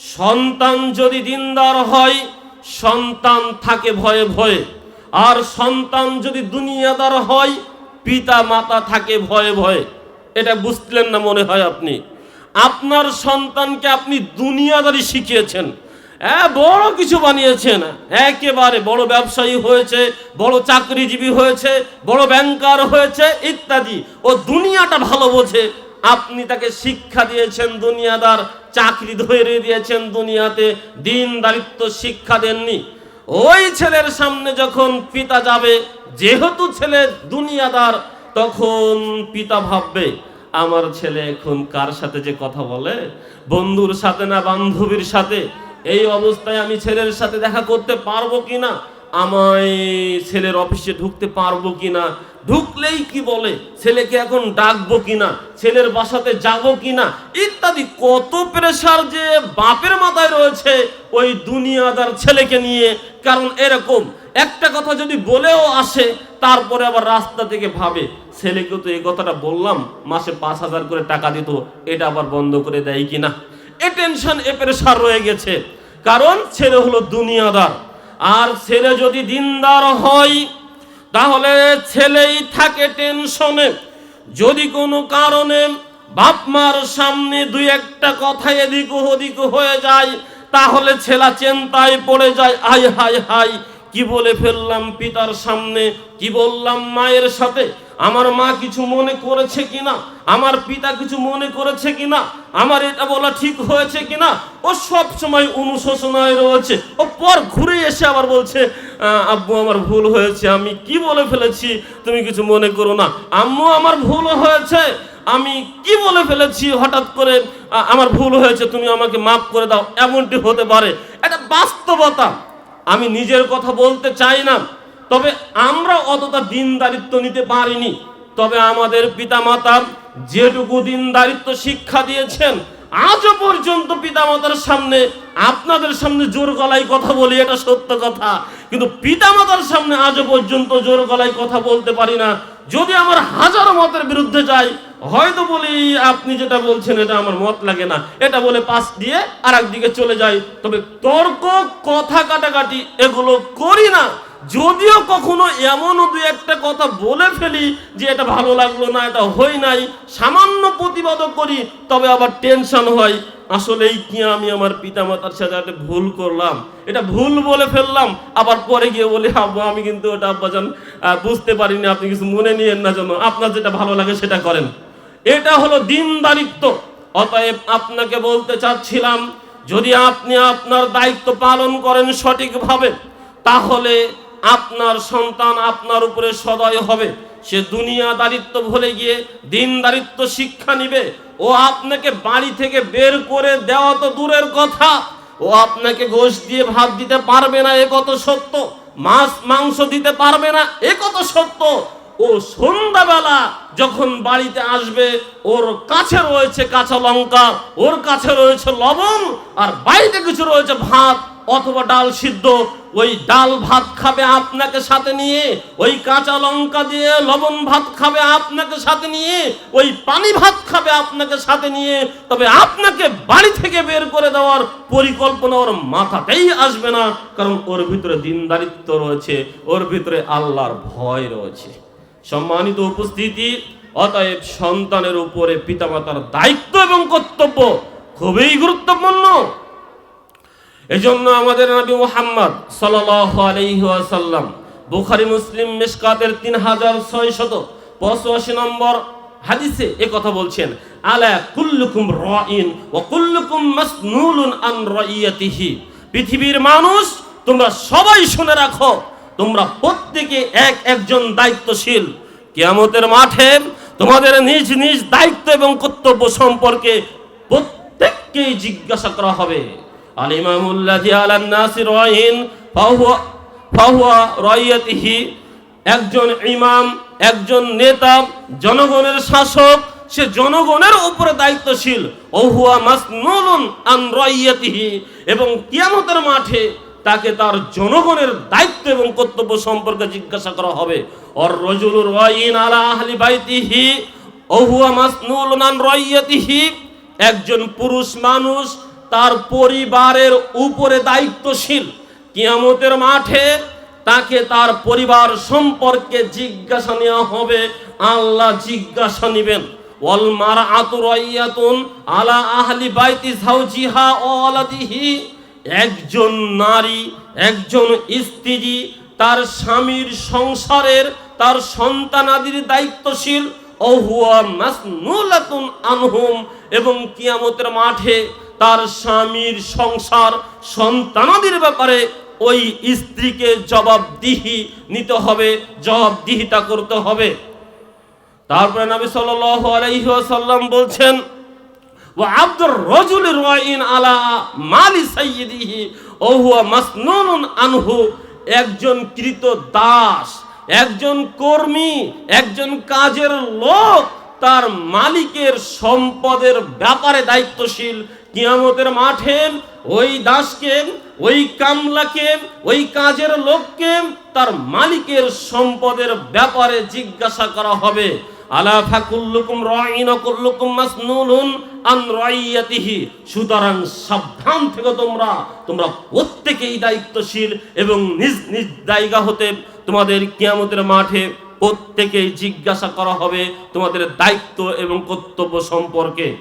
সন্তান যদি দিনদার হয়, সন্তান থাকে ভয়ে ভয়ে। আর সন্তান যদি দুনিয়াদার হয় পিতা মাতা থাকে ভয়ে ভয়ে। এটা বুঝলেন না মনে হয় আপনি? আপনার সন্তানকে আপনি দুনিয়াদারি শিখিয়েছেন। হ্যাঁ বড় কিছু বানিয়েছেন। একেবারে বড় ব্যবসায়ী হয়েছে, বড় চাকরিজীবী হয়েছে, বড় ব্যাংকার হয়েছে, ইত্যাদি। ও দুনিয়াটা ভালো বোঝে। আপনি তাকে শিক্ষা দিয়েছেন দুনিয়াদার চাকরি ধরে দিয়েছেন দুনিয়াতে, দিন দারিত্ব শিক্ষা দেননি। ওই ছেলের সামনে যখন পিতা যাবে, যেহেতু ছেলে দুনিয়াদার, তখন পিতা ভাববে, আমার ছেলে এখন কার সাথে যে কথা বলে? বন্ধুর সাথে না বান্ধবীর সাথে? এই অবস্থায় আমি ছেলের সাথে দেখা করতে পারব কিনা? আমায় ছেলের অফিসে ঢুকতে পারব কিনা? ঢুকলেই কি বলে? ছেলেকে এখন ডাকবো কিনা? ছেলের বাসাতে যাব কিনা? ইত্যাদি কত প্রেশার যে বাপের মাথায় রয়েছে ওই দুনিয়াদার ছেলেকে নিয়ে। কারণ এরকম একটা কথা যদি বলেও আসে, তারপরে আবার রাস্তা থেকে ভাবে, ছেলেকে তো এই কথাটা বললাম, মাসে পাঁচ হাজার করে টাকা দিত, এটা আবার বন্ধ করে দেয় কিনা? এ টেনশন এ প্রেশার রয়ে গেছে। কারণ ছেলে হলো দুনিয়াদার। আর ছেলে যদি দিনদার হয়, তাহলে ছেলেই থাকে টেনশনে। যদি কোনো কারণে বাপ মার সামনে দুই একটা কথা এদিক ওদিক হয়ে যায়, তাহলে ছেলা চিন্তায় পড়ে যায়, আয়, হায় হায়, কি বলে ফেললাম পিতার সামনে, কি বললাম মায়ের সাথে? আমার মা কিছু মনে করেছে কিনা? আমার পিতা কিছু মনে করেছে কিনা? আমার এটা বলা ঠিক হয়েছে কিনা? ও সব সময় অনুশোচনায় রয়েছে। ও পর ঘুরে এসে আবার বলছে আব্বু, আমার ভুল হয়েছে। আমি কি বলে ফেলেছি? তুমি কিছু মনে করো না। আম্মু, আমার ভুল হয়েছে। আমি কি বলে ফেলেছি? হঠাৎ করে আমার ভুল হয়েছে। তুমি আমাকে মাফ করে দাও। এমনটি হতে পারে। এটা বাস্তবতা। আমি নিজের কথা বলতে চাই না। তবে আমরা অতটা দিনদারিত্ব নিতে পারিনি। তবে আমাদের পিতামাতা যেটুকু দিনদারিত্ব শিক্ষা দিয়েছেন, আজও পর্যন্ত পিতামাতার সামনে, আপনাদের সামনে জোর গলায় কথা বলি, এটা সত্য কথা। কিন্তু পিতামাতার সামনে আজও পর্যন্ত জোর গলায় কথা বলতে পারি না। যদি আমার হাজারো মতের বিরুদ্ধে যাই, হয়তো বলি, আপনি যেটা বলছেন, এটা আমার মত লাগে না। এটা বলে পাশ দিয়ে আর একদিকে চলে যাই। তবে তর্ক, কথা কাটাকাটি, এগুলো করি না। যদিও কখনো এমনও দু একটা কথা বলে ফেলি যে এটা ভালো লাগল না, এটা হই নাই, সামান্য প্রতিবাদও করি, তবে আবার টেনশন হয়, আসলেই কি আমি আমার পিতামাতার সাথে একটা ভুল করলাম? এটা ভুল বলে ফেললাম, আবার পরে গিয়ে বলি, আব্বা, আমি কিন্তু ওটা আব্বাজান বুঝতে পারিনি, আপনি কিছু মনে নিয়েন না যেন, আপনার যেটা ভালো লাগে সেটা করেন। এটা হলো দিনদারিত্ব অতএব আপনাকে বলতে চাচ্ছিলাম, যদি আপনি আপনার দায়িত্ব পালন করেন সঠিকভাবে, তাহলে আপনার সন্তান আপনার উপরে সদয় হবে। সে দুনিয়া দারিত্ব ভুলে গিয়ে দিন দারিত্ব শিক্ষা নিবে। ও আপনাকে বাড়ি থেকে বের করে দেওয়া তো দূরের কথা। ও আপনাকে গোশ দিয়ে ভাত দিতে পারবে না, এ কত সত্য? মাছ, মাংস দিতে পারবে না, এ কত সত্য? ও সন্ধ্যাবেলা যখন বাড়িতে আসবে, ওর কাছে রয়েছে কাঁচা লঙ্কা, ওর কাছে রয়েছে লবণ, আর বাড়িতে কিছু রয়েছে ভাত অথবা ডাল সিদ্ধ ওই ডাল ভাত খাবে আপনাকে সাথে নিয়ে, ওই কাঁচা লঙ্কা দিয়ে লবণ ভাত খাবে আপনাকে সাথে নিয়ে, ওই পানি ভাত খাবে আপনাকে সাথে নিয়ে, তবে আপনাকে বাড়ি থেকে বের করে দেওয়ার পরিকল্পনা ওর মাথাতেই আসবে না, কারণ ওর ভিতরে দিনদারিত্ব রয়েছে, ওর ভিতরে আল্লাহর ভয় রয়েছে। সম্মানিত উপস্থিতি, অতএব সন্তানের উপরে পিতামাতার দায়িত্ব এবং কর্তব্য খুবই গুরুত্বপূর্ণ। এজন্য আমাদের নবী মুহাম্মদ ওয়াসাল্লাম বুখারী, মুসলিম, মিশকাতের তিন হাজার ছয়শত পঁচাশি নম্বর হাদিসে এ কথা বলছেন, আলা কুল্লুকুম রাইন ওয়া কুল্লুকুম মাসনুলুন আন রাইয়াতিহি। পৃথিবীর মানুষ, তোমরা সবাই শুনে রাখো, তোমরা প্রত্যেকে এক একজন দায়িত্বশীল। কিয়ামতের মাঠে তোমাদের নিজ নিজ দায়িত্ব এবং কর্তব্য সম্পর্কে প্রত্যেককেই জিজ্ঞাসা করা হবে। আল ইমামুল্লাহি আলান নাসির রাইন, ফাহুয়া ফাহুয়া রাইয়াতিহি, একজন ইমাম, একজন নেতা, জনগণের শাসক, সে জনগণের উপরে দায়িত্বশীল। ওহুয়া মাসনুলুন আন রাইয়াতিহি, এবং কিয়ামতের মাঠে তাকে তার জনগণের দায়িত্ব এবং কর্তব্য সম্পর্কে জিজ্ঞাসা করা হবে। অর রজুলুর রাইন আলা আহলি বাইতিহি, ওহুয়া মাসনুলুন আন রাইয়াতিহি, একজন পুরুষ মানুষ তার পরিবারের উপরে দায়িত্বশীল কিয়ামতের মাঠে তাকে তার পরিবার সম্পর্কে জিজ্ঞাসা নেওয়া হবে। আল্লাহ জিজ্ঞাসা নিবেন, ওয়াল মারআতু রাইয়াতুন আলা আহলি বাইতি ওয়া ওয়ালাদিহি? একজন নারী, একজন স্ত্রী তার স্বামীর সংসারের, তার সন্তানাদির দায়িত্বশীল। অহুয়া মাসনুলাতুন আনহুম এবং কিয়ামতের মাঠে তার স্বামীর সংসার সন্তানাদির ব্যাপারে ওই স্ত্রীকে জবাবদিহি নিতে হবে, জবাবদিহিতা করতে হবে। তারপরে নবী সাল্লাল্লাহু আলাইহি ওয়াসাল্লাম বলছেন, ওয়া আব্দুর রাজুল রাইন আলা মালি সাইয়্যিদিহি, ও হুয়া মাসনুনুন আনহু, একজন কৃত দাস, একজন কর্মী, একজন কাজের লোক, তার মালিকের সম্পদের ব্যাপারে দায়িত্বশীল কিয়ামতের মাঠে ওই দাসকে, ওই কামলাকে, ওই কাজের লোককে তার মালিকের সম্পদের ব্যাপারে জিজ্ঞাসা করা হবে। আলা ফাকুল্লুকুম রাইন কুল্লুকুম মাসনুনুন আন রাইয়াতিহি। সুতরাং সাবধান থেকে তোমরা। তোমরা প্রত্যেকেই দায়িত্বশীল এবং নিজ নিজ জায়গা হতে তোমাদের কিয়ামতের মাঠে প্রত্যেকেই জিজ্ঞাসা করা হবে তোমাদের দায়িত্ব এবং কর্তব্য সম্পর্কে।